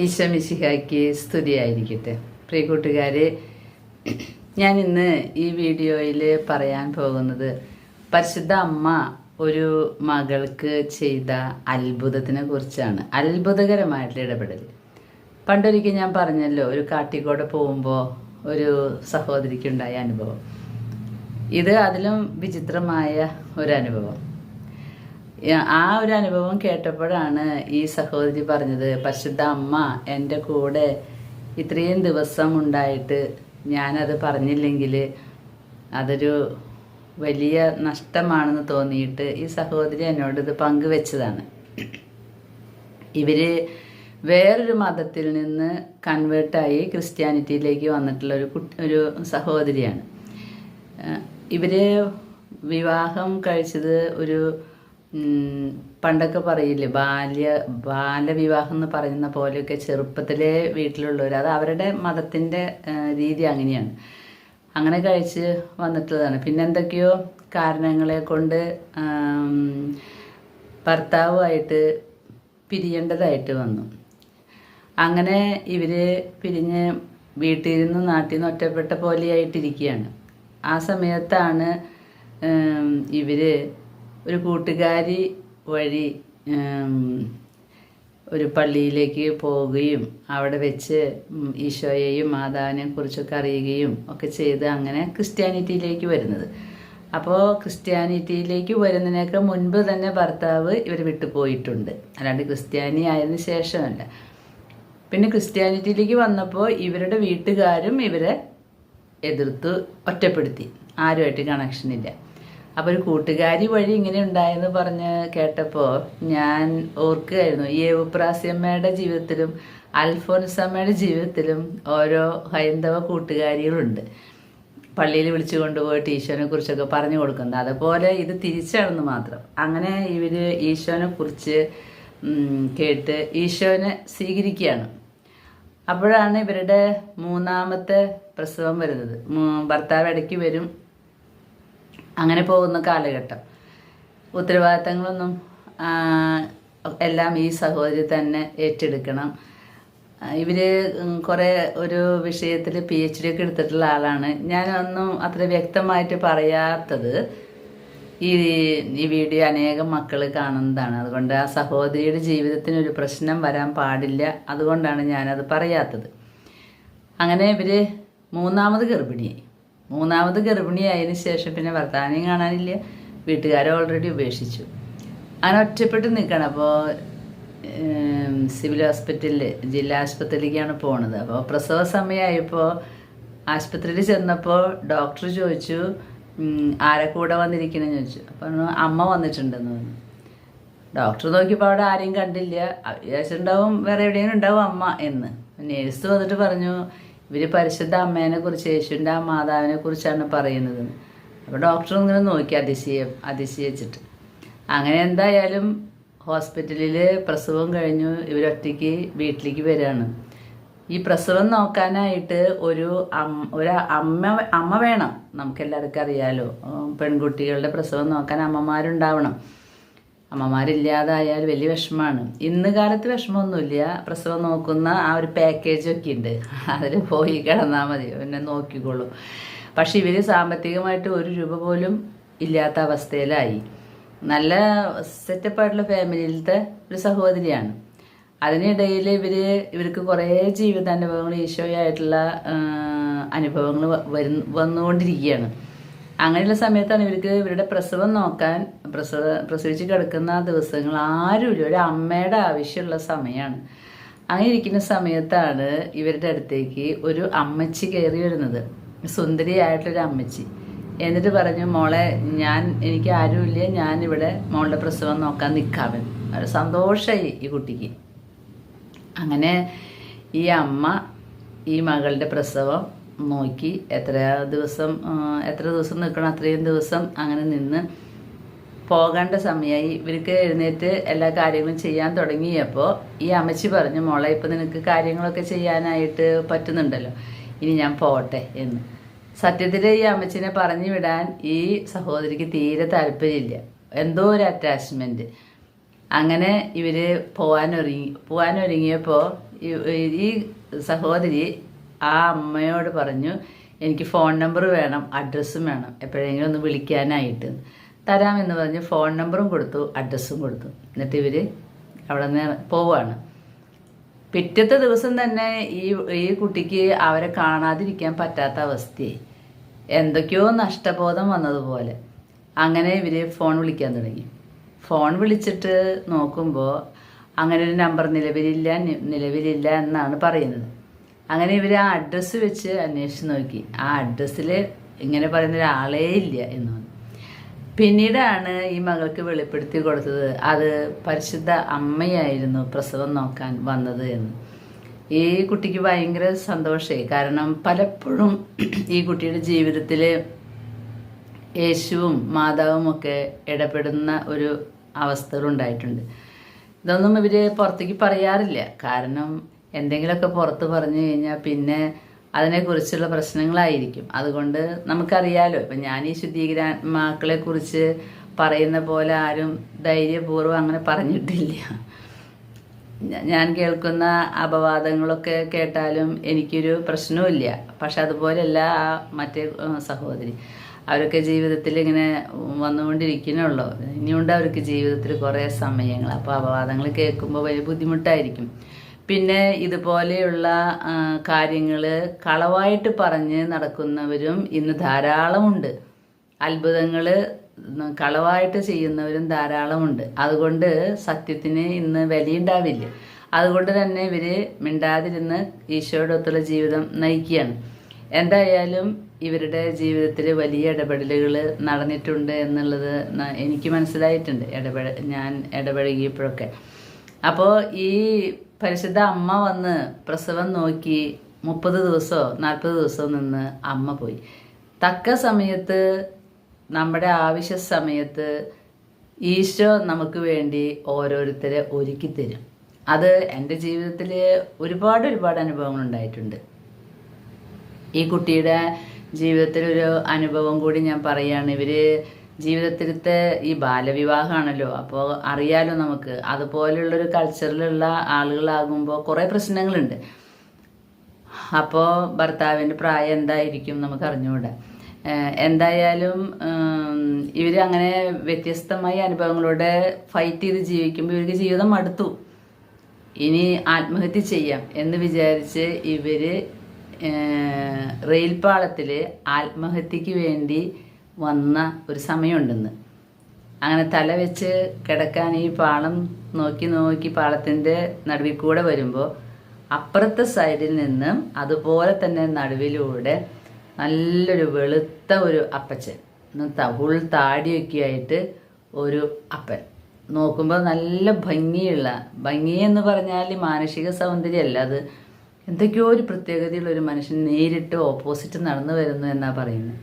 ഈശമിശിഹായ്ക്ക് സ്തുതിയായിരിക്കട്ടെ. പ്രിയ കൂട്ടുകാരെ ഞാൻ ഇന്ന് ഈ വീഡിയോയിൽ പറയാൻ പോകുന്നത് പരിശുദ്ധ അമ്മ ഒരു മകൾക്ക് ചെയ്ത അത്ഭുതത്തിനെ കുറിച്ചാണ്. അത്ഭുതകരമായിട്ടുള്ള ഇടപെടൽ പണ്ടൊരിക്കൽ ഞാൻ പറഞ്ഞല്ലോ ഒരു കാട്ടിക്കൂടെ പോകുമ്പോൾ ഒരു സഹോദരിക്കുണ്ടായ അനുഭവം. ഇത് അതിലും വിചിത്രമായ ഒരു അനുഭവം. ആ ഒരു അനുഭവം കേട്ടപ്പോഴാണ് ഈ സഹോദരി പറഞ്ഞത് പരിശുദ്ധ അമ്മ എന്റെ കൂടെ ഇത്രയും ദിവസം ഉണ്ടായിട്ട് ഞാനത് പറഞ്ഞില്ലെങ്കിൽ അതൊരു വലിയ നഷ്ടമാണെന്ന് തോന്നിയിട്ട് ഈ സഹോദരി എന്നോട് ഇത് പങ്കുവെച്ചതാണ്. ഇവർ വേറൊരു മതത്തിൽ നിന്ന് കൺവേർട്ടായി ക്രിസ്ത്യാനിറ്റിയിലേക്ക് വന്നിട്ടുള്ള ഒരു കുട്ടി ഒരു സഹോദരിയാണ്. ഇവർ വിവാഹം കഴിച്ചത് ഒരു പണ്ടൊക്കെ പറയില്ലേ ബാല്യ ബാലവിവാഹം എന്ന് പറയുന്ന പോലെയൊക്കെ ചെറുപ്പത്തിലെ വീട്ടിലുള്ളവർ അത് അവരുടെ മതത്തിന്റെ രീതി അങ്ങനെയാണ്. അങ്ങനെ കഴിച്ച് വന്നിട്ടുള്ളതാണ്. പിന്നെ എന്തൊക്കെയോ കാരണങ്ങളെ കൊണ്ട് ഭർത്താവുമായിട്ട് പിരിയേണ്ടതായിട്ട് വന്നു. അങ്ങനെ ഇവർ പിരിഞ്ഞ് വീട്ടിൽ നിന്ന് നാട്ടിൽ നിന്ന് ഒറ്റപ്പെട്ട പോലെയായിട്ടിരിക്കുകയാണ്. ആ സമയത്താണ് ഇവർ ഒരു കൂട്ടുകാരി വഴി ഒരു പള്ളിയിലേക്ക് പോവുകയും അവിടെ വെച്ച് ഈശോയെയും മാതാവിനെയും കുറിച്ചൊക്കെ അറിയുകയും ഒക്കെ ചെയ്ത് അങ്ങനെ ക്രിസ്ത്യാനിറ്റിയിലേക്ക് വരുന്നത്. അപ്പോൾ ക്രിസ്ത്യാനിറ്റിയിലേക്ക് വരുന്നതിനൊക്കെ മുൻപ് തന്നെ ഭർത്താവ് ഇവർ വിട്ടുപോയിട്ടുണ്ട് അല്ലാണ്ട് ക്രിസ്ത്യാനി ആയതിനു ശേഷമല്ല. പിന്നെ ക്രിസ്ത്യാനിറ്റിയിലേക്ക് വന്നപ്പോൾ ഇവരുടെ വീട്ടുകാരും ഇവരെ എതിർത്ത് ഒറ്റപ്പെടുത്തി. ആരുമായിട്ട് കണക്ഷൻ ഇല്ല. അപ്പോൾ ഒരു കൂട്ടുകാരി വഴി ഇങ്ങനെ ഉണ്ടായെന്ന് പറഞ്ഞ് കേട്ടപ്പോൾ ഞാൻ ഓർക്കുകയായിരുന്നു ഈ ഏവുപ്രാസ്യമ്മയുടെ ജീവിതത്തിലും അൽഫോൻസമ്മയുടെ ജീവിതത്തിലും ഓരോ ഹൈന്ദവ കൂട്ടുകാരികളുണ്ട്. പള്ളിയിൽ വിളിച്ചു കൊണ്ടുപോയി ഈശോനെ കുറിച്ചൊക്കെ പറഞ്ഞു കൊടുക്കുന്നത്. അതുപോലെ ഇത് തിരിച്ചാണെന്ന് മാത്രം. അങ്ങനെ ഇവർ ഈശോനെ കുറിച്ച് കേട്ട് ഈശോനെ സ്വീകരിക്കുകയാണ്. അപ്പോഴാണ് ഇവരുടെ മൂന്നാമത്തെ പ്രസവം വരുന്നത്. ഭർത്താവ് ഇടയ്ക്ക് വരും. അങ്ങനെ പോകുന്ന കാലഘട്ടം. ഉത്തരവാദിത്തങ്ങളൊന്നും എല്ലാം ഈ സഹോദരി തന്നെ ഏറ്റെടുക്കണം. ഇവർ കുറെ ഒരു വിഷയത്തിൽ പി എച്ച് ഡി ഒക്കെ എടുത്തിട്ടുള്ള ആളാണ്. ഞാനൊന്നും അത്ര വ്യക്തമായിട്ട് പറയാത്തത് ഈ ഈ വീഡിയോ അനേകം മക്കൾ കാണുന്നതാണ്. അതുകൊണ്ട് ആ സഹോദരിയുടെ ജീവിതത്തിന് ഒരു പ്രശ്നം വരാൻ പാടില്ല. അതുകൊണ്ടാണ് ഞാനത് പറയാത്തത്. അങ്ങനെ ഇവർ മൂന്നാമത് ഗർഭിണിയായി. മൂന്നാമത് ഗർഭിണിയായതിനു ശേഷം പിന്നെ ഭർത്താവിനെയും കാണാനില്ല. വീട്ടുകാരെ ഓൾറെഡി ഉപേക്ഷിച്ചു. അങ്ങനെ ഒറ്റപ്പെട്ട് നിൽക്കണം അപ്പോൾ സിവിൽ ഹോസ്പിറ്റലിൽ ജില്ലാ ആശുപത്രിയിലേക്കാണ് പോണത്. അപ്പോൾ പ്രസവ സമയമായപ്പോൾ ആശുപത്രിയിൽ ചെന്നപ്പോൾ ഡോക്ടർ ചോദിച്ചു ആരെ കൂടെ വന്നിരിക്കണമെന്ന് ചോദിച്ചു. അപ്പോൾ അമ്മ വന്നിട്ടുണ്ടെന്ന് പറഞ്ഞു. ഡോക്ടർ നോക്കിയപ്പോൾ അവിടെ ആരെയും കണ്ടില്ല. വിചാരിച്ചിട്ടുണ്ടാവും വേറെ എവിടെയെങ്കിലും ഉണ്ടാവും അമ്മ എന്ന്. നേഴ്സ് വന്നിട്ട് പറഞ്ഞു ഇവർ പരിശുദ്ധ അമ്മേനെ കുറിച്ച് യേശുവിന്റെ ആ മാതാവിനെ കുറിച്ചാണ് പറയുന്നത്. അപ്പോൾ ഡോക്ടർ ഇങ്ങനെ നോക്കി അതിശയം അതിശയിച്ചിട്ട്. അങ്ങനെ എന്തായാലും ഹോസ്പിറ്റലിൽ പ്രസവം കഴിഞ്ഞു ഇവരൊറ്റയ്ക്ക് വീട്ടിലേക്ക് വരികയാണ് ഈ പ്രസവം നോക്കാനായിട്ട് ഒരു ഒരു അമ്മ അമ്മ വേണം. നമുക്കെല്ലാവർക്കും അറിയാലോ പെൺകുട്ടികളുടെ പ്രസവം നോക്കാൻ അമ്മമാരുണ്ടാവണം. അമ്മമാരില്ലാതായാൽ വലിയ വിഷമമാണ് ഇന്ന് കാലത്ത് വിഷമമൊന്നുമില്ല. പ്രസവം നോക്കുന്ന ആ ഒരു പാക്കേജ് ഒക്കെ ഉണ്ട് അതിൽ പോയി കിടന്നാൽ മതി. പിന്നെ നോക്കിക്കോളും. പക്ഷെ ഇവർ സാമ്പത്തികമായിട്ട് ഒരു രൂപ പോലും ഇല്ലാത്ത അവസ്ഥയിലായി. നല്ല സെറ്റപ്പായിട്ടുള്ള ഫാമിലിയിലത്തെ ഒരു സഹോദരിയാണ്. അതിനിടയിൽ ഇവർ ഇവർക്ക് കുറേ ജീവിതാനുഭവങ്ങൾ ഈശോയായിട്ടുള്ള അനുഭവങ്ങൾ വരു വന്നുകൊണ്ടിരിക്കുകയാണ്. അങ്ങനെയുള്ള സമയത്താണ് ഇവർക്ക് ഇവരുടെ പ്രസവം നോക്കാൻ പ്രസവ പ്രസവിച്ച് കിടക്കുന്ന ദിവസങ്ങൾ ആരുമില്ല ഒരു അമ്മയുടെ ആവശ്യമുള്ള സമയമാണ്. അങ്ങനെ ഇരിക്കുന്ന സമയത്താണ് ഇവരുടെ അടുത്തേക്ക് ഒരു അമ്മച്ചി കയറി വരുന്നത്. സുന്ദരിയായിട്ടൊരു അമ്മച്ചി. എന്നിട്ട് പറഞ്ഞു മോളെ ഞാൻ എനിക്ക് ആരുമില്ല ഞാൻ ഇവിടെ മോളുടെ പ്രസവം നോക്കാൻ നിൽക്കാവൻ സന്തോഷമായി ഈ കുട്ടിക്ക്. അങ്ങനെ ഈ അമ്മ ഈ മകളുടെ പ്രസവം നോക്കി എത്ര ദിവസം എത്ര ദിവസം നിൽക്കണം അത്രയും ദിവസം അങ്ങനെ നിന്ന് പോകേണ്ട സമയമായി ഇവർക്ക് എഴുന്നേറ്റ് എല്ലാ കാര്യങ്ങളും ചെയ്യാൻ തുടങ്ങിയപ്പോൾ ഈ അമ്മച്ചി പറഞ്ഞു മോളെ ഇപ്പം നിനക്ക് കാര്യങ്ങളൊക്കെ ചെയ്യാനായിട്ട് പറ്റുന്നുണ്ടല്ലോ. ഇനി ഞാൻ പോട്ടെ എന്ന്. സത്യത്തിൽ ഈ അമ്മച്ചിനെ പറഞ്ഞു വിടാൻ ഈ സഹോദരിക്ക് തീരെ താല്പര്യമില്ല. എന്തോ ഒരു അറ്റാച്ച്മെന്റ് അങ്ങനെ ഇവർ പോകാനൊരുങ്ങി പോവാനൊരുങ്ങിയപ്പോൾ ഈ- ഈ സഹോദരി ആ അമ്മയോട് പറഞ്ഞു എനിക്ക് ഫോൺ നമ്പർ വേണം അഡ്രസ്സും വേണം. എപ്പോഴെങ്കിലും ഒന്ന് വിളിക്കാനായിട്ട്. തരാമെന്ന് പറഞ്ഞ് ഫോൺ നമ്പറും കൊടുത്തു അഡ്രസ്സും കൊടുത്തു. എന്നിട്ട് ഇവർ അവിടെ നിന്ന് പോവുകയാണ് പിറ്റത്തെ ദിവസം തന്നെ ഈ ഈ കുട്ടിക്ക് അവരെ കാണാതിരിക്കാൻ പറ്റാത്ത അവസ്ഥയായി. എന്തൊക്കെയോ നഷ്ടബോധം വന്നതുപോലെ. അങ്ങനെ ഇവർ ഫോൺ വിളിക്കാൻ തുടങ്ങി. ഫോൺ വിളിച്ചിട്ട് നോക്കുമ്പോൾ അങ്ങനെ ഒരു നമ്പർ നിലവിലില്ല നിലവിലില്ല എന്നാണ് പറയുന്നത്. അങ്ങനെ ഇവർ ആ അഡ്രസ്സ് വെച്ച് അന്വേഷിച്ച് നോക്കി. ആ അഡ്രസ്സിൽ ഇങ്ങനെ പറയുന്ന ഒരാളേ ഇല്ല എന്ന് പറഞ്ഞു. പിന്നീടാണ് ഈ മകൾക്ക് വെളിപ്പെടുത്തി കൊടുത്തത്. അത് പരിശുദ്ധ അമ്മയായിരുന്നു പ്രസവം നോക്കാൻ വന്നത് എന്ന്. ഈ കുട്ടിക്ക് ഭയങ്കര സന്തോഷമായി കാരണം പലപ്പോഴും ഈ കുട്ടിയുടെ ജീവിതത്തിൽ യേശുവും മാതാവും ഒക്കെ ഇടപെടുന്ന ഒരു അവസ്ഥകളുണ്ടായിട്ടുണ്ട്. ഇതൊന്നും ഇവർ പുറത്തേക്ക് പറയാറില്ല. കാരണം എന്തെങ്കിലുമൊക്കെ പുറത്ത് പറഞ്ഞു കഴിഞ്ഞാൽ പിന്നെ അതിനെക്കുറിച്ചുള്ള പ്രശ്നങ്ങളായിരിക്കും. അതുകൊണ്ട് നമുക്കറിയാലോ ഇപ്പം ഞാൻ ഈ ശുദ്ധീകരാത്മാക്കളെ കുറിച്ച് പറയുന്ന പോലെ ആരും ധൈര്യപൂർവം അങ്ങനെ പറഞ്ഞിട്ടില്ല. ഞാൻ കേൾക്കുന്ന അപവാദങ്ങളൊക്കെ കേട്ടാലും എനിക്കൊരു പ്രശ്നവുമില്ല. പക്ഷെ അതുപോലെയല്ല ആ മറ്റേ സഹോദരി അവരൊക്കെ ജീവിതത്തിൽ ഇങ്ങനെ വന്നുകൊണ്ടിരിക്കണുള്ളൂ ഇനിയുണ്ട് അവർക്ക് ജീവിതത്തിൽ കുറേ സമയങ്ങൾ. അപ്പോൾ അപവാദങ്ങൾ കേൾക്കുമ്പോൾ വലിയ ബുദ്ധിമുട്ടായിരിക്കും. പിന്നെ ഇതുപോലെയുള്ള കാര്യങ്ങൾ കളവായിട്ട് പറഞ്ഞ് നടക്കുന്നവരും ഇന്ന് ധാരാളമുണ്ട്. അത്ഭുതങ്ങൾ കളവായിട്ട് ചെയ്യുന്നവരും ധാരാളമുണ്ട്. അതുകൊണ്ട് സത്യത്തിന് ഇന്ന് വിലയുണ്ടാവില്ല. അതുകൊണ്ട് തന്നെ ഇവർ മിണ്ടാതിരുന്ന് ഈശോയുടെ ഒത്തുള്ള ജീവിതം നയിക്കുകയാണ്. എന്തായാലും ഇവരുടെ ജീവിതത്തിൽ വലിയ ഇടപെടലുകൾ നടന്നിട്ടുണ്ട് എന്നുള്ളത് എനിക്ക് മനസ്സിലായിട്ടുണ്ട്. ഇടപെട ഞാൻ ഇടപഴകിയപ്പോഴൊക്കെ. അപ്പോൾ ഈ പരിശുദ്ധ അമ്മ വന്ന് പ്രസവം നോക്കി മുപ്പത് ദിവസമോ നാൽപ്പത് ദിവസമോ നിന്ന് അമ്മ പോയി. തക്ക സമയത്ത് നമ്മുടെ ആവശ്യ സമയത്ത് ഈശോ നമുക്ക് വേണ്ടി ഓരോരുത്തരെ ഒരുക്കി തരും. അത് എന്റെ ജീവിതത്തിൽ ഒരുപാട് ഒരുപാട് അനുഭവങ്ങൾ ഉണ്ടായിട്ടുണ്ട്. ഈ കുട്ടിയുടെ ജീവിതത്തിലൊരു അനുഭവം കൂടി ഞാൻ പറയുകയാണ് ഇവർ ജീവിതത്തിലത്തെ ഈ ബാലവിവാഹമാണല്ലോ. അപ്പോൾ അറിയാലോ നമുക്ക്. അതുപോലെയുള്ളൊരു കൾച്ചറിലുള്ള ആളുകളാകുമ്പോൾ കുറേ പ്രശ്നങ്ങളുണ്ട്. അപ്പോൾ ഭർത്താവിന്റെ പ്രായം എന്തായിരിക്കും നമുക്ക് അറിഞ്ഞുകൂടാ. എന്തായാലും ഇവർ അങ്ങനെ വ്യത്യസ്തമായ അനുഭവങ്ങളോടെ ഫൈറ്റ് ചെയ്ത് ജീവിക്കുമ്പോൾ ഇവർക്ക് ജീവിതം മടുത്തു. ഇനി ആത്മഹത്യ ചെയ്യാം എന്ന് വിചാരിച്ച് ഇവർ റെയിൽപാളത്തിൽ റെയിൽ പാളത്തിൽ ആത്മഹത്യക്ക് വേണ്ടി വന്ന ഒരു സമയമുണ്ടെന്ന്. അങ്ങനെ തല വെച്ച് കിടക്കാൻ ഈ പാളം നോക്കി നോക്കി പാളത്തിന്റെ നടുവിൽ കൂടെ വരുമ്പോൾ അപ്പുറത്തെ സൈഡിൽ നിന്നും അതുപോലെ തന്നെ നടുവിലൂടെ നല്ലൊരു വെളുത്ത ഒരു അപ്പച്ചൻ ഫുൾ താടിയൊക്കെ ആയിട്ട് ഒരു അപ്പൻ. നോക്കുമ്പോൾ നല്ല ഭംഗിയുള്ള ഭംഗി എന്ന് പറഞ്ഞാൽ മാനസിക സൗന്ദര്യമല്ല അത് എന്തൊക്കെയോ ഒരു പ്രത്യേകതയുള്ള ഒരു മനുഷ്യൻ നേരിട്ട് ഓപ്പോസിറ്റ് നടന്നു വരുന്നു എന്നാണ് പറയുന്നത്.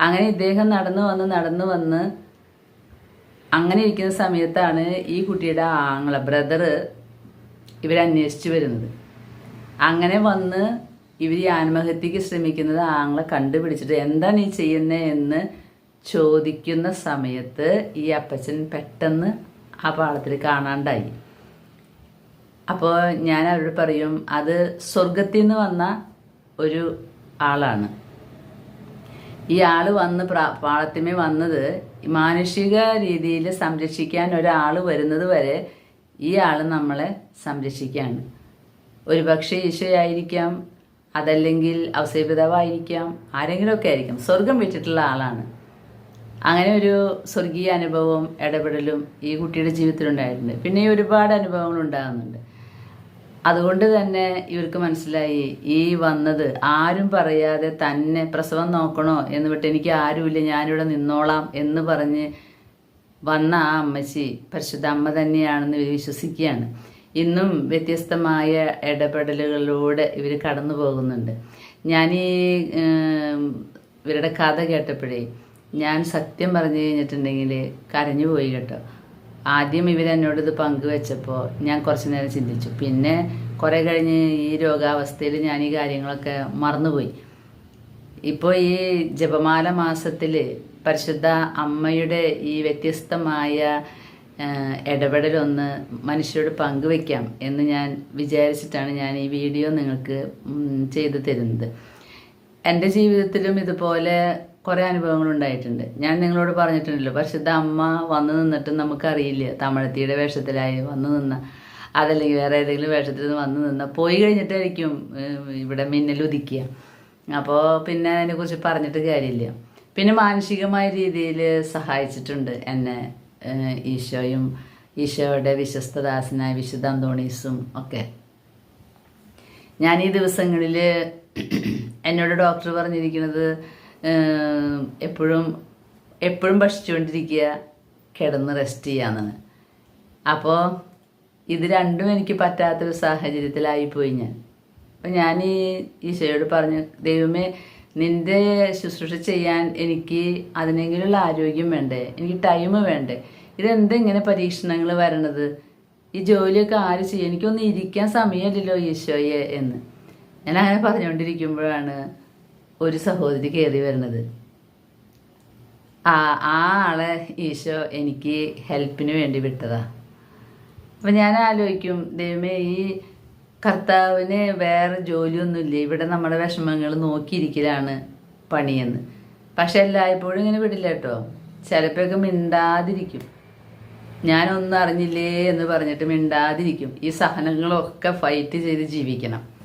അങ്ങനെ ഇദ്ദേഹം നടന്നു വന്ന് നടന്നു വന്ന് അങ്ങനെ ഇരിക്കുന്ന സമയത്താണ് ഈ കുട്ടിയുടെ ആങ്ങള ബ്രദറ് ഇവരന്വേഷിച്ചു വരുന്നത്. അങ്ങനെ വന്ന് ഇവർ ഈ ആത്മഹത്യക്ക് ശ്രമിക്കുന്നത് ആങ്ങളെ കണ്ടുപിടിച്ചിട്ട് എന്താ നീ ചെയ്യുന്നത് എന്ന് ചോദിക്കുന്ന സമയത്ത് ഈ അപ്പച്ചൻ പെട്ടെന്ന് ആ പാളത്തിൽ കാണാണ്ടായി. അപ്പോൾ ഞാൻ അവരോട് പറയും അത് സ്വർഗത്തിൽ നിന്ന് വന്ന ഒരു ആളാണ്. ഈ ആൾ വന്ന് പാളത്തിമേ വന്നത് മാനുഷിക രീതിയിൽ സംരക്ഷിക്കാൻ ഒരാൾ വരുന്നത് വരെ ഈ ആൾ നമ്മളെ സംരക്ഷിക്കുകയാണ്. ഒരു പക്ഷേ ഈശോയായിരിക്കാം അതല്ലെങ്കിൽ ഔസേപിതാവായിരിക്കാം ആരെങ്കിലുമൊക്കെ ആയിരിക്കാം. സ്വർഗം വിട്ടിട്ടുള്ള ആളാണ്. അങ്ങനെ ഒരു സ്വർഗീയ അനുഭവവും ഇടപെടലും ഈ കുട്ടിയുടെ ജീവിതത്തിലുണ്ടായിട്ടുണ്ട്. പിന്നെ ഒരുപാട് അനുഭവങ്ങൾ ഉണ്ടാകുന്നുണ്ട്. അതുകൊണ്ട് തന്നെ ഇവർക്ക് മനസ്സിലായി ഈ വന്നത് ആരും പറയാതെ തന്നെ പ്രസവം നോക്കണോ എന്ന് വിട്ട് എനിക്ക് ആരുമില്ല ഞാനിവിടെ നിന്നോളാം എന്ന് പറഞ്ഞ് വന്ന ആ അമ്മച്ചി പരിശുദ്ധ അമ്മ തന്നെയാണെന്ന് ഇവർ വിശ്വസിക്കുകയാണ്. ഇന്നും വ്യത്യസ്തമായ ഇടപെടലുകളിലൂടെ ഇവർ കടന്നു പോകുന്നുണ്ട്. ഞാൻ ഈ ഇവരുടെ കഥ കേട്ടപ്പോഴേ ഞാൻ സത്യം പറഞ്ഞു കഴിഞ്ഞിട്ടുണ്ടെങ്കിൽ കരഞ്ഞു പോയി കേട്ടോ. ആദ്യം ഇവരെന്നോട് ഇത് പങ്കുവെച്ചപ്പോൾ ഞാൻ കുറച്ച് നേരം ചിന്തിച്ചു. പിന്നെ കുറേ കഴിഞ്ഞ് ഈ രോഗാവസ്ഥയിൽ ഞാൻ ഈ കാര്യങ്ങളൊക്കെ മറന്നുപോയി. ഇപ്പോൾ ഈ ജപമാല മാസത്തിൽ പരിശുദ്ധ അമ്മയുടെ ഈ വ്യത്യസ്തമായ ഇടപെടലൊന്ന് മനുഷ്യരോട് പങ്കുവെക്കാം എന്ന് ഞാൻ വിചാരിച്ചിട്ടാണ് ഞാൻ ഈ വീഡിയോ നിങ്ങൾക്ക് ചെയ്തു തരുന്നത്. എന്റെ ജീവിതത്തിലും ഇതുപോലെ കുറേ അനുഭവങ്ങൾ ഉണ്ടായിട്ടുണ്ട്. ഞാൻ നിങ്ങളോട് പറഞ്ഞിട്ടുണ്ടല്ലോ പരിശുദ്ധ അമ്മ വന്നു നിന്നിട്ട് നമുക്കറിയില്ല തമിഴത്തിയുടെ വേഷത്തിലായി വന്നു നിന്ന അതല്ലെങ്കിൽ വേറെ ഏതെങ്കിലും വേഷത്തിൽ നിന്ന് വന്നു നിന്ന പോയി കഴിഞ്ഞിട്ടായിരിക്കും ഇവിടെ മിന്നൽ ഉദിക്കുക. അപ്പോൾ പിന്നെ അതിനെക്കുറിച്ച് പറഞ്ഞിട്ട് കാര്യമില്ല. പിന്നെ മാനസികമായ രീതിയിൽ സഹായിച്ചിട്ടുണ്ട് എന്നെ ഈശോയും ഈശോയുടെ വിശ്വസ്തദാസനായ വിശുദ്ധ അന്തോണീസും ഒക്കെ. ഞാൻ ഈ ദിവസങ്ങളിൽ എന്നോട് ഡോക്ടർ പറഞ്ഞിരിക്കുന്നത് എപ്പോഴും എപ്പോഴും ഭക്ഷിച്ചുകൊണ്ടിരിക്കുക കിടന്ന് റെസ്റ്റ് ചെയ്യാന്നാണ്. അപ്പോൾ ഇത് രണ്ടും എനിക്ക് പറ്റാത്തൊരു സാഹചര്യത്തിലായിപ്പോയി ഞാൻ. അപ്പം ഞാൻ ഈ ഈശോയോട് പറഞ്ഞു ദൈവമേ നിന്റെ ശുശ്രൂഷ ചെയ്യാൻ എനിക്ക് അതിനെങ്കിലുള്ള ആരോഗ്യം വേണ്ടേ? എനിക്ക് ടൈം വേണ്ടേ? ഇതെന്തെങ്ങനെ പരീക്ഷണങ്ങൾ വരണത്? ഈ ജോലിയൊക്കെ ആര് ചെയ്യും? എനിക്കൊന്നും ഇരിക്കാൻ സമയമില്ലല്ലോ ഈശോയെ എന്ന്. ഞാൻ അങ്ങനെ പറഞ്ഞുകൊണ്ടിരിക്കുമ്പോഴാണ് ഒരു സഹോദരി കയറി വരുന്നത്. ആ ആ ആളെ ഈശോ എനിക്ക് ഹെൽപ്പിന് വേണ്ടി വിട്ടതാ. അപ്പം ഞാൻ ആലോചിക്കും ദൈവമേ ഈ കർത്താവിന് വേറെ ജോലിയൊന്നുമില്ല? ഇവിടെ നമ്മുടെ വിഷമങ്ങൾ നോക്കിയിരിക്കലാണ് പണിയെന്ന്. പക്ഷെ എല്ലായ്പ്പോഴും ഇങ്ങനെ വിടില്ല കേട്ടോ. ചിലപ്പോഴൊക്കെ മിണ്ടാതിരിക്കും. ഞാനൊന്നും അറിഞ്ഞില്ലേ എന്ന് പറഞ്ഞിട്ട് മിണ്ടാതിരിക്കും. ഈ സഹനങ്ങളൊക്കെ ഫൈറ്റ് ചെയ്ത് ജീവിക്കണം.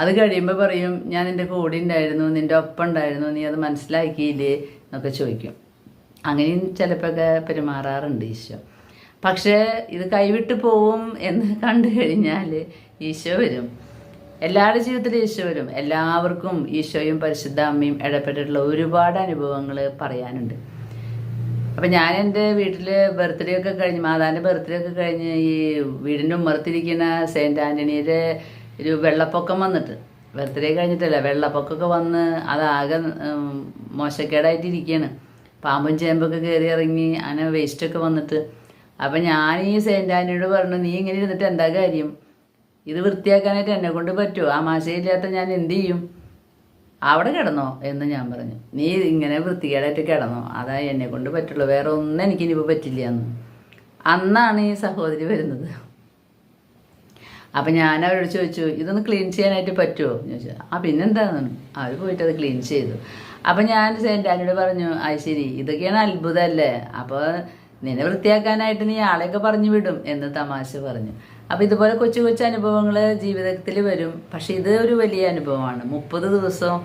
അത് കഴിയുമ്പോൾ പറയും ഞാൻ നിന്റെ കൂടെ ഉണ്ടായിരുന്നു നിന്റെ ഒപ്പം ഉണ്ടായിരുന്നു നീ അത് മനസ്സിലാക്കിയില്ലേ? എന്നൊക്കെ ചോദിക്കും. അങ്ങനെയും ചിലപ്പോഴൊക്കെ പെരുമാറാറുണ്ട് ഈശോ. പക്ഷേ ഇത് കൈവിട്ട് പോവും എന്ന് കണ്ടു കഴിഞ്ഞാൽ ഈശോ വരും. എല്ലാവരുടെ ജീവിതത്തിലും ഈശോ വരും. എല്ലാവർക്കും ഈശോയും പരിശുദ്ധ അമ്മയും ഇടപെട്ടിട്ടുള്ള ഒരുപാട് അനുഭവങ്ങൾ പറയാനുണ്ട്. അപ്പം ഞാൻ എന്റെ വീട്ടിൽ ബർത്ത്ഡേ ഒക്കെ കഴിഞ്ഞ് മാതാവിന്റെ ബർത്ത്ഡേ ഒക്കെ കഴിഞ്ഞ് ഈ വീടിന്റെ ഉമ്മർത്തിരിക്കുന്ന സെയിന്റ് ആന്റണിയുടെ ഒരു വെള്ളപ്പൊക്കം വന്നിട്ട്. ബർത്ത്ഡേ കഴിഞ്ഞിട്ടല്ല വെള്ളപ്പൊക്കമൊക്കെ വന്ന് അതാകെ മോശക്കേടായിട്ടിരിക്കുകയാണ് പാമ്പും ചേമ്പൊക്കെ കയറി ഇറങ്ങി അങ്ങനെ വേസ്റ്റൊക്കെ വന്നിട്ട്. അപ്പം ഞാൻ ഈ സെന്റ് ആനിയോട് പറഞ്ഞു നീ ഇങ്ങനെ ഇരുന്നിട്ട് എന്താ കാര്യം? ഇത് വൃത്തിയാക്കാനായിട്ട് എന്നെ കൊണ്ട് പറ്റുമോ ആ മാശയില്ലാത്ത ഞാൻ എന്ത് ചെയ്യും? അവിടെ കിടന്നോ? എന്ന് ഞാൻ പറഞ്ഞു. നീ ഇങ്ങനെ വൃത്തികേടായിട്ട് കിടന്നോ? അതാ എന്നെ കൊണ്ട് പറ്റുള്ളൂ. വേറെ ഒന്നും എനിക്കിനിപ്പോൾ പറ്റില്ല എന്ന്. അന്നാണ് ഈ സഹോദരി വരുന്നത്. അപ്പം ഞാൻ അവരോട് ചോദിച്ചു ഇതൊന്ന് ക്ലീൻ ചെയ്യാനായിട്ട് പറ്റുമോ എന്ന് ചോദിച്ചു ആ പിന്നെന്താന്ന് അവർ പോയിട്ട് അത് ക്ലീൻ ചെയ്തു. അപ്പം ഞാൻ സെന്റാനോട് പറഞ്ഞു അത് ശരി ഇതൊക്കെയാണ് അത്ഭുതമല്ലേ? അപ്പോൾ നിന്നെ വൃത്തിയാക്കാനായിട്ട് നീ ആളെയൊക്കെ പറഞ്ഞു വിടും എന്ന് തമാശ പറഞ്ഞു. അപ്പോൾ ഇതുപോലെ കൊച്ചു കൊച്ചു അനുഭവങ്ങൾ ജീവിതത്തിൽ വരും. പക്ഷെ ഇത് ഒരു വലിയ അനുഭവമാണ്. മുപ്പത് ദിവസം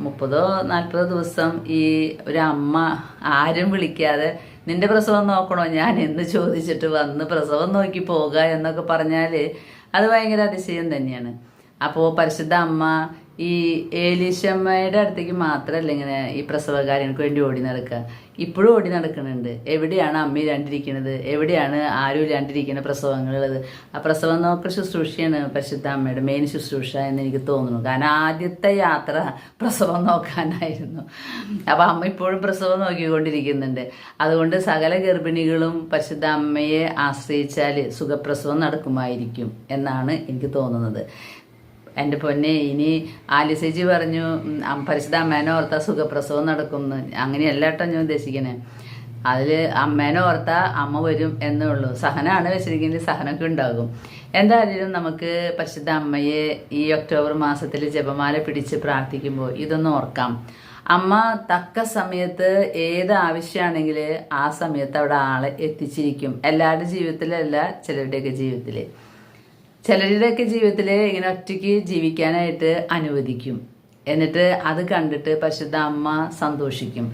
മുപ്പതോ നാൽപ്പതോ ദിവസം ഈ ഒരു അമ്മ ആരും വിളിക്കാതെ നിന്റെ പ്രസവം നോക്കണോ? ഞാൻ എന്ന് ചോദിച്ചിട്ട് വന്ന് പ്രസവം നോക്കി പോകുക എന്നൊക്കെ പറഞ്ഞാൽ അത് ഭയങ്കര അതിശയം തന്നെയാണ്. അപ്പോൾ പരിശുദ്ധ അമ്മ ഈ ഏലീശമ്മയുടെ അടുത്തേക്ക് മാത്രമല്ല ഇങ്ങനെ ഈ പ്രസവകാര്യങ്ങൾക്ക് വേണ്ടി ഓടി നടക്കുക. ഇപ്പോഴും ഓടി നടക്കുന്നുണ്ട്. എവിടെയാണ് അമ്മ ഇല്ലാണ്ടിരിക്കുന്നത്? എവിടെയാണ് ആരും ഇല്ലാണ്ടിരിക്കുന്ന പ്രസവങ്ങളുള്ളത്? ആ പ്രസവം നോക്ക ശുശ്രൂഷയാണ് പരിശുദ്ധ അമ്മയുടെ മെയിൻ ശുശ്രൂഷ എന്ന് എനിക്ക് തോന്നുന്നു. കാരണം ആദ്യത്തെ യാത്ര പ്രസവം നോക്കാനായിരുന്നു. അപ്പോൾ അമ്മ ഇപ്പോഴും പ്രസവം നോക്കിക്കൊണ്ടിരിക്കുന്നുണ്ട്. അതുകൊണ്ട് സകല ഗർഭിണികളും പരിശുദ്ധ അമ്മയെ ആശ്രയിച്ചാൽ സുഖപ്രസവം നടക്കുമായിരിക്കും എന്നാണ് എനിക്ക് തോന്നുന്നത്. എന്റെ പൊന്നെ ഇനി ആലിസേജി പറഞ്ഞു പരിശുദ്ധ അമ്മേനെ ഓർത്താ സുഖപ്രസവം നടക്കുന്നു. അങ്ങനെയല്ല കേട്ടോ ഞാൻ ഉദ്ദേശിക്കുന്നത് അതിൽ അമ്മേനെ ഓർത്താ അമ്മ വരും എന്നേ ഉള്ളൂ. സഹനമാണ് വെച്ചിരിക്കുന്നത് സഹനമൊക്കെ ഉണ്ടാകും. എന്തായാലും നമുക്ക് പരിശുദ്ധ അമ്മയെ ഈ ഒക്ടോബർ മാസത്തിൽ ജപമാല പിടിച്ച് പ്രാർത്ഥിക്കുമ്പോൾ ഇതൊന്ന് ഓർക്കാം. അമ്മ തക്ക സമയത്ത് ഏത് ആവശ്യമാണെങ്കിൽ ആ സമയത്ത് അവിടെ ആളെ എത്തിച്ചിരിക്കും. എല്ലാവരുടെ ജീവിതത്തിലല്ല ചിലരുടെയൊക്കെ ജീവിതത്തിൽ ചിലരുടെയൊക്കെ ജീവിതത്തിൽ ഇങ്ങനെ ഒറ്റയ്ക്ക് ജീവിക്കാനായിട്ട് അനുവദിക്കും. എന്നിട്ട് അത് കണ്ടിട്ട് പരിശുദ്ധ അമ്മ സന്തോഷിക്കും.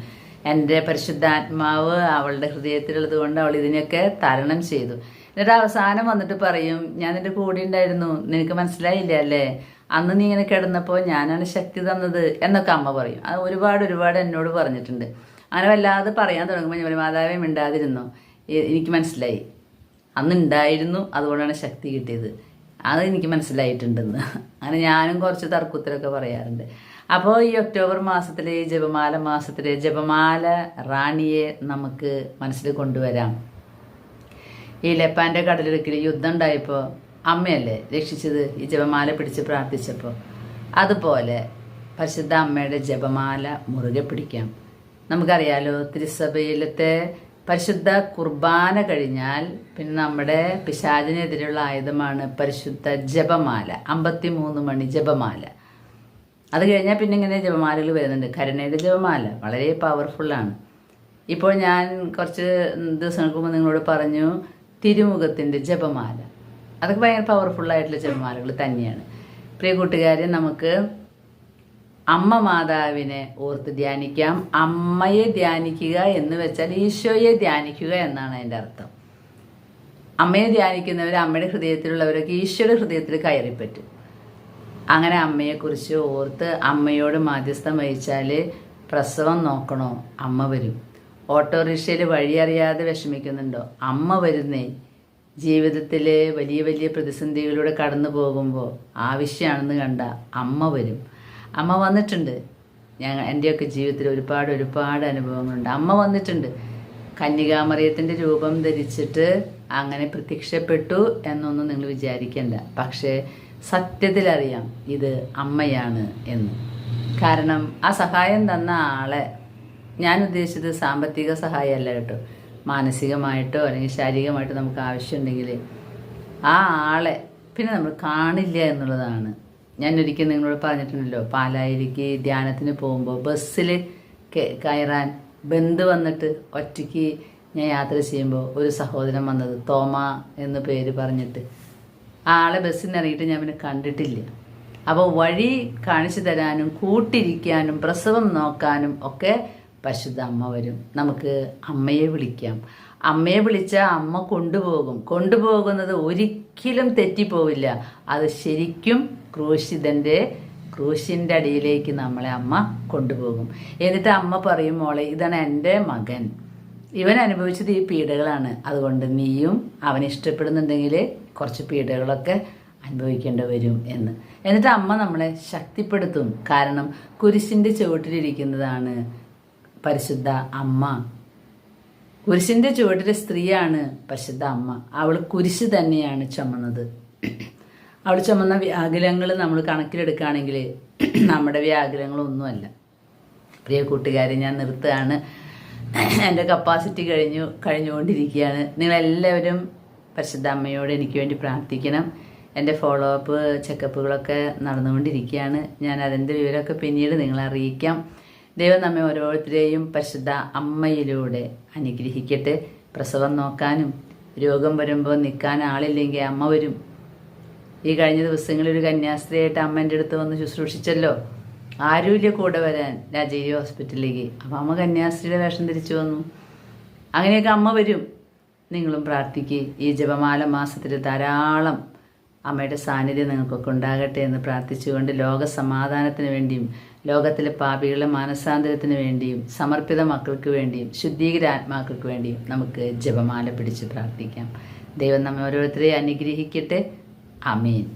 എന്റെ പരിശുദ്ധാത്മാവ് അവളുടെ ഹൃദയത്തിലുള്ളത് കൊണ്ട് അവൾ ഇതിനെയൊക്കെ തരണം ചെയ്തു. എന്നിട്ട് അവസാനം വന്നിട്ട് പറയും ഞാൻ നിന്റെ കൂടെ ഉണ്ടായിരുന്നു. നിനക്ക് മനസ്സിലായില്ല അല്ലേ? അന്ന് നീ ഇങ്ങനെ കിടന്നപ്പോൾ ഞാനാണ് ശക്തി തന്നത് എന്നൊക്കെ അമ്മ പറയും. അത് ഒരുപാട് ഒരുപാട് എന്നോട് പറഞ്ഞിട്ടുണ്ട്. അങ്ങനെ വല്ലാതെ പറയാൻ തുടങ്ങുമ്പോൾ ഞാൻ മാതാവേ മിണ്ടാതിരുന്നു? എനിക്ക് മനസ്സിലായി. അന്ന് ഉണ്ടായിരുന്നു അതുകൊണ്ടാണ് ശക്തി കിട്ടിയത്. അത് എനിക്ക് മനസ്സിലായിട്ടുണ്ടെന്ന്. അങ്ങനെ ഞാനും കുറച്ച് തർക്കുത്തരൊക്കെ പറയാറുണ്ട്. അപ്പോൾ ഈ ഒക്ടോബർ മാസത്തിലെ ജപമാല മാസത്തിലെ ജപമാല റാണിയെ നമുക്ക് മനസ്സിൽ കൊണ്ടുവരാം. ഈ ലെപ്പാന്റെ കടലിടുക്കിൽ യുദ്ധം ഉണ്ടായപ്പോൾ അമ്മയല്ലേ രക്ഷിച്ചത്? ഈ ജപമാല പിടിച്ച് പ്രാർത്ഥിച്ചപ്പോൾ അതുപോലെ പരിശുദ്ധ അമ്മയുടെ ജപമാല മുറുകെ പിടിക്കാം. നമുക്കറിയാലോ തിരുസഭയിലത്തെ പരിശുദ്ധ കുർബാന കഴിഞ്ഞാൽ പിന്നെ നമ്മുടെ പിശാചിനെതിരെയുള്ള ആയുധമാണ് പരിശുദ്ധ ജപമാല അമ്പത്തി മൂന്ന് മണി ജപമാല. അത് കഴിഞ്ഞാൽ പിന്നെ ഇങ്ങനെ ജപമാലകൾ വരുന്നുണ്ട്. കരുണയുടെ ജപമാല വളരെ പവർഫുള്ളാണ് ഇപ്പോൾ ഞാൻ കുറച്ച് ദിവസങ്ങൾക്ക് മുമ്പ് നിങ്ങളോട് പറഞ്ഞു തിരുമുഖത്തിന്റെ ജപമാല. അതൊക്കെ ഭയങ്കര പവർഫുള്ളായിട്ടുള്ള ജപമാലകൾ തന്നെയാണ്. പ്രിയ കൂട്ടുകാരെ നമുക്ക് അമ്മ മാതാവിനെ ഓർത്ത് ധ്യാനിക്കാം. അമ്മയെ ധ്യാനിക്കുക എന്ന് വെച്ചാൽ ഈശോയെ ധ്യാനിക്കുക എന്നാണ് അതിന്റെ അർത്ഥം. അമ്മയെ ധ്യാനിക്കുന്നവർ അമ്മയുടെ ഹൃദയത്തിലുള്ളവരൊക്കെ ഈശോയുടെ ഹൃദയത്തിൽ കയറിപ്പറ്റും. അങ്ങനെ അമ്മയെക്കുറിച്ച് ഓർത്ത് അമ്മയോട് മാധ്യസ്ഥം വഹിച്ചാൽ പ്രസവം നോക്കണോ? അമ്മ വരും. ഓട്ടോറിക്ഷയിൽ വഴിയറിയാതെ വിഷമിക്കുന്നുണ്ടോ? അമ്മ വരുന്നേ. ജീവിതത്തിൽ വലിയ വലിയ പ്രതിസന്ധികളിലൂടെ കടന്നു പോകുമ്പോൾ ആവശ്യമാണെന്ന് കണ്ട അമ്മ വരും. അമ്മ വന്നിട്ടുണ്ട്. ഞങ്ങൾ എന്റെയൊക്കെ ജീവിതത്തിൽ ഒരുപാട് ഒരുപാട് അനുഭവങ്ങളുണ്ട്. അമ്മ വന്നിട്ടുണ്ട്. കന്യകാമറിയത്തിന്റെ രൂപം ധരിച്ചിട്ട് അങ്ങനെ പ്രത്യക്ഷപ്പെട്ടു എന്നൊന്നും നിങ്ങൾ വിചാരിക്കണ്ട. പക്ഷേ സത്യത്തിലറിയാം ഇത് അമ്മയാണ് എന്ന്. കാരണം ആ സഹായം തന്ന ആളെ ഞാൻ ഉദ്ദേശിച്ചത് സാമ്പത്തിക സഹായമല്ല കേട്ടോ. മാനസികമായിട്ടോ അല്ലെങ്കിൽ ശാരീരികമായിട്ടോ നമുക്ക് ആവശ്യമുണ്ടെങ്കിൽ ആ ആളെ പിന്നെ നമ്മൾ കാണില്ല എന്നുള്ളതാണ്. ഞാൻ ഒരിക്കൽ നിങ്ങളോട് പറഞ്ഞിട്ടുണ്ടല്ലോ പാലായിലേക്ക് ധ്യാനത്തിന് പോകുമ്പോൾ ബസ്സിൽ കയറാൻ ബന്ധു വന്നിട്ട് ഒറ്റയ്ക്ക് ഞാൻ യാത്ര ചെയ്യുമ്പോൾ ഒരു സഹോദരൻ വന്നത് തോമ എന്ന് പേര് പറഞ്ഞിട്ട്. ആളെ ബസ്സിൽ നിന്ന് ഇറങ്ങിയിട്ട് ഞാൻ പിന്നെ കണ്ടിട്ടില്ല. അപ്പോൾ വഴി കാണിച്ചു തരാനും കൂട്ടിരിക്കാനും പ്രസവം നോക്കാനും ഒക്കെ പശുദ്ധ അമ്മ വരും. നമുക്ക് അമ്മയെ വിളിക്കാം. അമ്മയെ വിളിച്ചാൽ അമ്മ കൊണ്ടുപോകും. കൊണ്ടുപോകുന്നത് ഒരിക്കലും തെറ്റിപ്പോവില്ല. അത് ശരിക്കും ക്രൂശിതന്റെ ക്രൂശിന്റെ അടിയിലേക്ക് നമ്മളെ അമ്മ കൊണ്ടുപോകും. എന്നിട്ട് അമ്മ പറയും മോളെ ഇതാണ് എന്റെ മകൻ. ഇവൻ അനുഭവിച്ചത് ഈ പീഡകളാണ്. അതുകൊണ്ട് നീയും അവൻ ഇഷ്ടപ്പെടുന്നുണ്ടെങ്കിൽ കുറച്ച് പീഡകളൊക്കെ അനുഭവിക്കേണ്ടി വരും എന്ന്. എന്നിട്ട് അമ്മ നമ്മളെ ശക്തിപ്പെടുത്തും. കാരണം കുരിശിന്റെ ചുവട്ടിലിരിക്കുന്നതാണ് പരിശുദ്ധ അമ്മ. കുരിശിന്റെ ചുവട്ടിലെ സ്ത്രീയാണ് പരിശുദ്ധ അമ്മ. അവൾ കുരിശ് തന്നെയാണ് ചുമന്നത്. അവൾ ചുമന്ന വ്യാകുലങ്ങൾ നമ്മൾ കണക്കിലെടുക്കുകയാണെങ്കിൽ നമ്മുടെ വ്യാകുലങ്ങളൊന്നുമല്ല. പ്രിയ കൂട്ടുകാരെ ഞാൻ നിർത്തുകയാണ്. എന്റെ കപ്പാസിറ്റി കഴിഞ്ഞു കഴിഞ്ഞുകൊണ്ടിരിക്കുകയാണ്. നിങ്ങളെല്ലാവരും പരിശുദ്ധ അമ്മയോട് എനിക്ക് വേണ്ടി പ്രാർത്ഥിക്കണം. എന്റെ ഫോളോ അപ്പ് ചെക്കപ്പുകളൊക്കെ നടന്നുകൊണ്ടിരിക്കുകയാണ്. ഞാൻ അതിന്റെ വിവരമൊക്കെ പിന്നീട് നിങ്ങളെ അറിയിക്കാം. ദൈവം നമ്മെ ഓരോരുത്തരെയും പരിശുദ്ധ അമ്മയിലൂടെ അനുഗ്രഹിക്കട്ടെ. പ്രസവം നോക്കാനും രോഗം വരുമ്പോൾ നിൽക്കാൻ ആളില്ലെങ്കിൽ അമ്മ വരും. ഈ കഴിഞ്ഞ ദിവസങ്ങളിൽ ഒരു കന്യാസ്ത്രീയായിട്ട് അമ്മ എന്റെ അടുത്ത് വന്ന് ശുശ്രൂഷിച്ചല്ലോ. ആരുമില്ല കൂടെ വരാൻ രാജഗിരി ഹോസ്പിറ്റലിലേക്ക്. അപ്പം അമ്മ കന്യാസ്ത്രീയുടെ വേഷം തിരിച്ചു വന്നു. അങ്ങനെയൊക്കെ അമ്മ വരും. നിങ്ങളും പ്രാർത്ഥിക്കുക ഈ ജപമാല മാസത്തിൽ ധാരാളം അമ്മയുടെ സാന്നിധ്യം നിങ്ങൾക്കൊക്കെ ഉണ്ടാകട്ടെ എന്ന് പ്രാർത്ഥിച്ചുകൊണ്ട് ലോക സമാധാനത്തിന് വേണ്ടിയും ലോകത്തിലെ പാപികളുടെ മാനസാന്തരത്തിന് വേണ്ടിയും സമർപ്പിത മക്കൾക്ക് വേണ്ടിയും ശുദ്ധീകര ആത്മാക്കൾക്ക് വേണ്ടിയും നമുക്ക് ജപമാല പിടിച്ച് പ്രാർത്ഥിക്കാം. ദൈവം നമ്മെ ഓരോരുത്തരെയും അനുഗ്രഹിക്കട്ടെ. Amém.